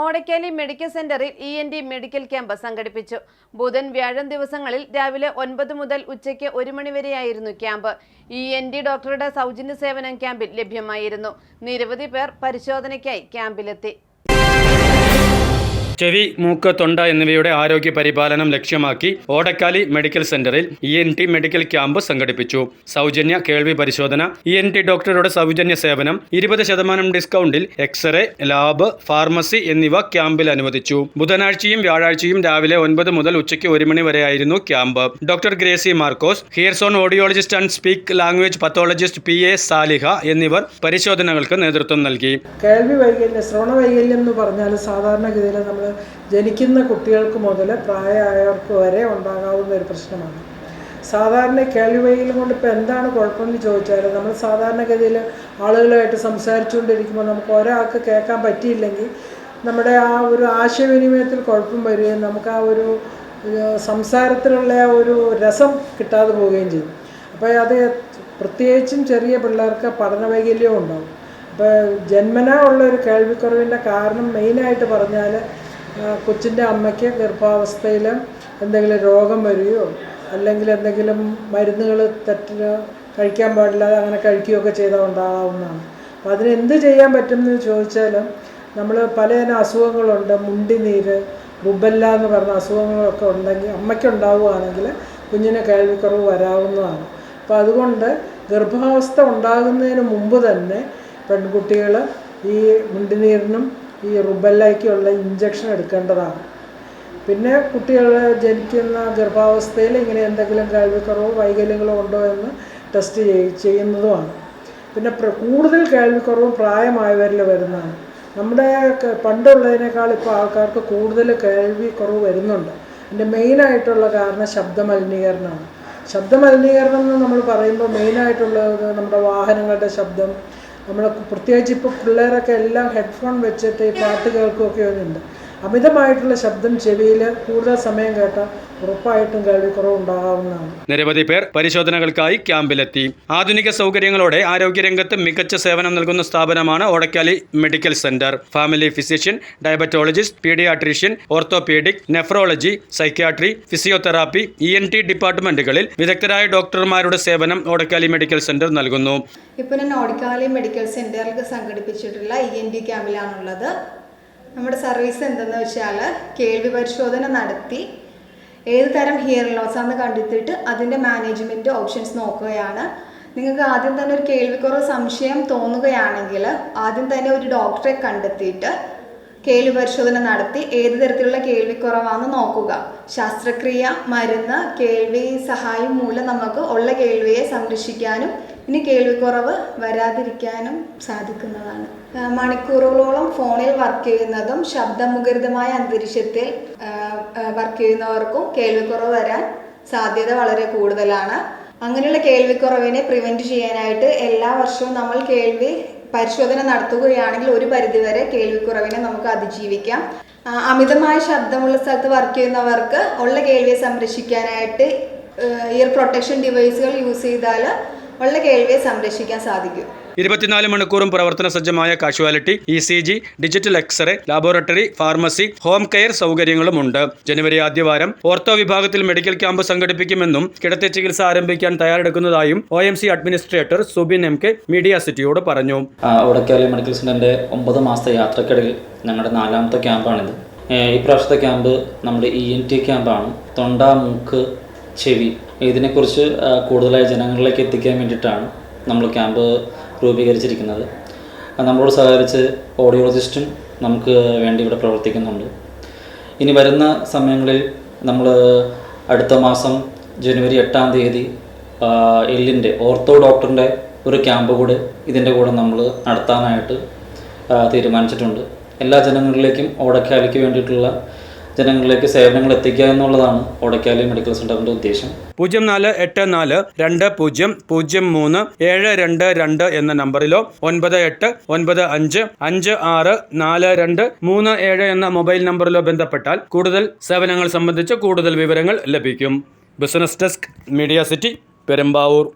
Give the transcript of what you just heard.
Odakkali medical സെന്ററിൽ E N T medical camp സംഘടിപ്പിച്ചു. ബുധൻ വ്യാഴം ദിവസങ്ങളിൽ രാവിലെ ഒൻപത് മുതൽ ഉച്ചയ്ക്ക് ഒരു മണിവരെയായിരുന്നു ക്യാമ്പ്. ഇ എൻ ഡി ഡോക്ടറുടെ സൗജന്യ സേവനം ക്യാമ്പിൽ ലഭ്യമായിരുന്നു. നിരവധി പേർ പരിശോധനയ്ക്കായി ക്യാമ്പിലെത്തി. ചെവി മൂക്ക് തൊണ്ട എന്നിവയുടെ ആരോഗ്യ പരിപാലനം ലക്ഷ്യമാക്കി ഓടക്കാലി മെഡിക്കൽ സെന്ററിൽ E N T medical camp സംഘടിപ്പിച്ചു. സൗജന്യ കേൾവി പരിശോധന ഇ എൻ ടി ഡോക്ടറുടെ സൗജന്യ സേവനം ഇരുപത് ശതമാനം ഡിസ്കൗണ്ടിൽ എക്സ്റേ ലാബ് ഫാർമസി എന്നിവ ക്യാമ്പിൽ അനുവദിച്ചു. ബുധനാഴ്ചയും വ്യാഴാഴ്ചയും രാവിലെ ഒൻപത് മുതൽ ഉച്ചയ്ക്ക് ഒരു മണി വരെയായിരുന്നു camp. Doctor Gracy Markose Hearzone audiologist and speak language pathologist P A Saliha എന്നിവർ പരിശോധനകൾക്ക് നേതൃത്വം നൽകി. കേൾവി വൈകല്യം ശ്രവണ വൈകല്യം എന്ന് പറഞ്ഞാൽ സാധാരണഗതിയിൽ നമ്മൾ ജനിക്കുന്ന കുട്ടികൾക്ക് മുതൽ പ്രായമായവർക്ക് വരെ ഉണ്ടാകാവുന്ന ഒരു പ്രശ്നമാണ്. സാധാരണ കേൾവി വൈകല്യം കൊണ്ട് ഇപ്പോൾ എന്താണ് കുഴപ്പമെന്ന് ചോദിച്ചാൽ നമ്മൾ സാധാരണഗതിയിൽ ആളുകളുമായിട്ട് സംസാരിച്ചുകൊണ്ടിരിക്കുമ്പോൾ നമുക്ക് ഒരാൾക്ക് കേൾക്കാൻ പറ്റിയില്ലെങ്കിൽ നമ്മുടെ ആ ഒരു ആശയവിനിമയത്തിൽ കുഴപ്പം വരികയും നമുക്ക് ആ ഒരു സംസാരത്തിലുള്ള ഒരു രസം കിട്ടാതെ പോവുകയും ചെയ്യും. അപ്പോൾ അത് പ്രത്യേകിച്ചും ചെറിയ പിള്ളേർക്ക് പഠന വൈകല്യവും ഉണ്ടാവും. അപ്പോൾ ജന്മനാ ഉള്ള ഒരു കേൾവിക്കുറവിന്റെ കാരണം മെയിനായിട്ട് പറഞ്ഞാൽ കൊച്ചിന്റെ അമ്മയ്ക്ക് ഗർഭാവസ്ഥയിൽ എന്തെങ്കിലും രോഗം വരികയോ അല്ലെങ്കിൽ എന്തെങ്കിലും മരുന്നുകൾ തെറ്റിന് കഴിക്കാൻ പാടില്ലാതെ അങ്ങനെ കഴിക്കുകയൊക്കെ ചെയ്താൽ ഉണ്ടാകാവുന്നതാണ് അപ്പോൾ അതിന് എന്ത് ചെയ്യാൻ പറ്റുമെന്ന് ചോദിച്ചാലും നമ്മൾ പലതരം അസുഖങ്ങളുണ്ട്. മുണ്ടിനീര് ബുബല്ല എന്ന് പറഞ്ഞ അസുഖങ്ങളൊക്കെ ഉണ്ടെങ്കിൽ അമ്മയ്ക്കുണ്ടാവുകയാണെങ്കിൽ കുഞ്ഞിന് കേൾവിക്കുറവ് വരാവുന്നതാണ്. അപ്പോൾ അതുകൊണ്ട് ഗർഭാവസ്ഥ ഉണ്ടാകുന്നതിന് മുമ്പ് തന്നെ പെൺകുട്ടികൾ ഈ മുണ്ടിനീരിനും ഈ റുബല്ലയ്ക്കുള്ള ഇഞ്ചക്ഷൻ എടുക്കേണ്ടതാണ്. പിന്നെ കുട്ടികൾ ജനിക്കുന്ന ഗർഭാവസ്ഥയിൽ ഇങ്ങനെ എന്തെങ്കിലും കേൾവിക്കുറവോ വൈകല്യങ്ങളോ ഉണ്ടോ എന്ന് ടെസ്റ്റ് ചെയ് ചെയ്യുന്നതുമാണ്. പിന്നെ കൂടുതൽ കേൾവിക്കുറവും പ്രായമായവരിൽ വരുന്നതാണ്. നമ്മുടെ പണ്ടുള്ളതിനേക്കാൾ ഇപ്പോൾ ആൾക്കാർക്ക് കൂടുതൽ കേൾവിക്കുറവ് വരുന്നുണ്ട്. അതിന്റെ മെയിനായിട്ടുള്ള കാരണം ശബ്ദമലിനീകരണമാണ്. ശബ്ദമലിനീകരണം ശബ്ദ മലിനീകരണം എന്ന് നമ്മൾ പറയുമ്പോൾ മെയിനായിട്ടുള്ളത് നമ്മുടെ വാഹനങ്ങളുടെ ശബ്ദം നമ്മൾ പ്രത്യേകിച്ച് ഇപ്പോൾ പിള്ളേരൊക്കെ എല്ലാം ഹെഡ്ഫോൺ വെച്ചിട്ട് ഈ പാട്ട് കേൾക്കുകയൊക്കെ ഉണ്ട്. അമിതമായിട്ടുള്ള ശബ്ദം ചെവിയിൽ കൂടുതൽ സമയം കേട്ടാൽ ഉറപ്പായിട്ടും കേൾവിക്കുറവുണ്ടാകാവുന്നതാണ്. നിരവധി പേർ പരിശോധനകൾക്കായി ക്യാമ്പിലെത്തി. ആധുനിക സൗകര്യങ്ങളോടെ ആരോഗ്യരംഗത്ത് മികച്ച സേവനം നൽകുന്ന സ്ഥാപനമാണ് Odakkali medical centre. Family physician diabetologist paediatrician orthopaedic nephrology psychiatry physiotherapy E N T ഡിപ്പാർട്ട്മെന്റുകളിൽ വിദഗ്ധരായ ഡോക്ടർമാരുടെ സേവനം ഓടക്കാലി മെഡിക്കൽ സെന്റർ നൽകുന്നു. ഇപ്പോൾ ഞാൻ ഓടക്കാലി മെഡിക്കൽ സെന്ററിൽ സംഘടിപ്പിച്ചിട്ടുള്ള ഇ എൻ ടി ക്യാമ്പിലാണുള്ളത്. നമ്മുടെ സർവീസ് എന്തെന്ന് വെച്ചാൽ കേൾവി പരിശോധന നടത്തി. ഏത് തരം ഹിയർ ലോസ് ആണ് കണ്ടെത്തിയിട്ട് അതിന്റെ മാനേജ്മെന്റ് ഓപ്ഷൻസ് നോക്കുകയാണ്. നിങ്ങൾക്ക് ആദ്യം തന്നെ ഒരു കേൾവിക്കുറവ് സംശയം തോന്നുകയാണെങ്കിൽ ആദ്യം തന്നെ ഒരു ഡോക്ടറെ കണ്ടെത്തിയിട്ട് കേൾവി പരിശോധന നടത്തി ഏത് തരത്തിലുള്ള കേൾവിക്കുറവാണെന്ന് നോക്കുക. ശസ്ത്രക്രിയ മരുന്ന് കേൾവി സഹായം മൂലം നമുക്ക് ഉള്ള കേൾവിയെ സംരക്ഷിക്കാനും ഇനി കേൾവിക്കുറവ് വരാതിരിക്കാനും സാധിക്കുന്നതാണ്. മണിക്കൂറുകളോളം ഫോണിൽ വർക്ക് ചെയ്യുന്നതും ശബ്ദമുഖരിതമായ അന്തരീക്ഷത്തിൽ വർക്ക് ചെയ്യുന്നവർക്കും കേൾവിക്കുറവ് വരാൻ സാധ്യത വളരെ കൂടുതലാണ്. അങ്ങനെയുള്ള കേൾവിക്കുറവിനെ പ്രിവെന്റ് ചെയ്യാനായിട്ട് എല്ലാ വർഷവും നമ്മൾ കേൾവി പരിശോധന നടത്തുകയാണെങ്കിൽ ഒരു പരിധിവരെ കേൾവിക്കുറവിനെ നമുക്ക് അതിജീവിക്കാം. അമിതമായ ശബ്ദമുള്ള സ്ഥലത്ത് വർക്ക് ചെയ്യുന്നവർക്ക് ഉള്ള കേൾവിയെ സംരക്ഷിക്കാനായിട്ട് ഇയർ പ്രൊട്ടക്ഷൻ ഡിവൈസുകൾ യൂസ് ചെയ്താൽ ഉള്ള കേൾവിയെ സംരക്ഷിക്കാൻ സാധിക്കും. ഇരുപത്തിനാല് മണിക്കൂറും പ്രവർത്തന സജ്ജമായ casualty E C G digital x ray laboratory pharmacy home care സൗകര്യങ്ങളുമുണ്ട്. ജനുവരി ആദ്യവാരം ഓർത്തോ വിഭാഗത്തിൽ മെഡിക്കൽ ക്യാമ്പ് സംഘടിപ്പിക്കുമെന്നും കിടത്തി ചികിത്സ ആരംഭിക്കാൻ തയ്യാറെടുക്കുന്നതായും O M C administrator Subin M K media സിറ്റിയോട് പറഞ്ഞു. ആ, ഉടക്കാലി മെഡിക്കൽ സെന്ററിന്റെ ഒമ്പത് മാസത്തെ യാത്രക്കിടയിൽ ഞങ്ങളുടെ നാലാമത്തെ ക്യാമ്പാണിത്. ഈ പ്രാവശ്യത്തെ ക്യാമ്പ് നമ്മുടെ ഇ എൻ ടി ക്യാമ്പാണ്. തൊണ്ട മൂക്ക് ചെവി ഇതിനെക്കുറിച്ച് കൂടുതലായി ജനങ്ങളിലേക്ക് എത്തിക്കാൻ വേണ്ടിയിട്ടാണ് നമ്മൾ ക്യാമ്പ് രൂപീകരിച്ചിരിക്കുന്നത്. നമ്മളോട് സഹകരിച്ച് ഓഡിയോളജിസ്റ്റും നമുക്ക് വേണ്ടി ഇവിടെ പ്രവർത്തിക്കുന്നുണ്ട്. ഇനി വരുന്ന സമയങ്ങളിൽ നമ്മൾ അടുത്ത മാസം ജനുവരി എട്ടാം തീയതി എല്ലിന്റെ ഓർത്തോ ഡോക്ടറിന്റെ ഒരു ക്യാമ്പ് കൂടെ ഇതിന്റെ കൂടെ നമ്മൾ നടത്താനായിട്ട് തീരുമാനിച്ചിട്ടുണ്ട്. എല്ലാ ജനങ്ങളിലേക്കും ഓടക്കാലിക്ക് വേണ്ടിയിട്ടുള്ള ജനങ്ങളിലേക്ക് സേവനങ്ങൾ എത്തിക്കുക എന്നുള്ളതാണ് ഓടക്കാലി മെഡിക്കൽ സെന്ററിന്റെ ഉദ്ദേശം. പൂജ്യം നാല് എട്ട് നാല് രണ്ട് പൂജ്യം പൂജ്യം മൂന്ന് ഏഴ് രണ്ട് രണ്ട് എന്ന നമ്പറിലോ ഒൻപത് എട്ട് ഒൻപത് അഞ്ച് അഞ്ച് ആറ് നാല് രണ്ട് മൂന്ന് ഏഴ് എന്ന മൊബൈൽ നമ്പറിലോ ബന്ധപ്പെട്ടാൽ കൂടുതൽ സേവനങ്ങൾ സംബന്ധിച്ച് കൂടുതൽ വിവരങ്ങൾ ലഭിക്കും. Business desk media city Perumbavoor.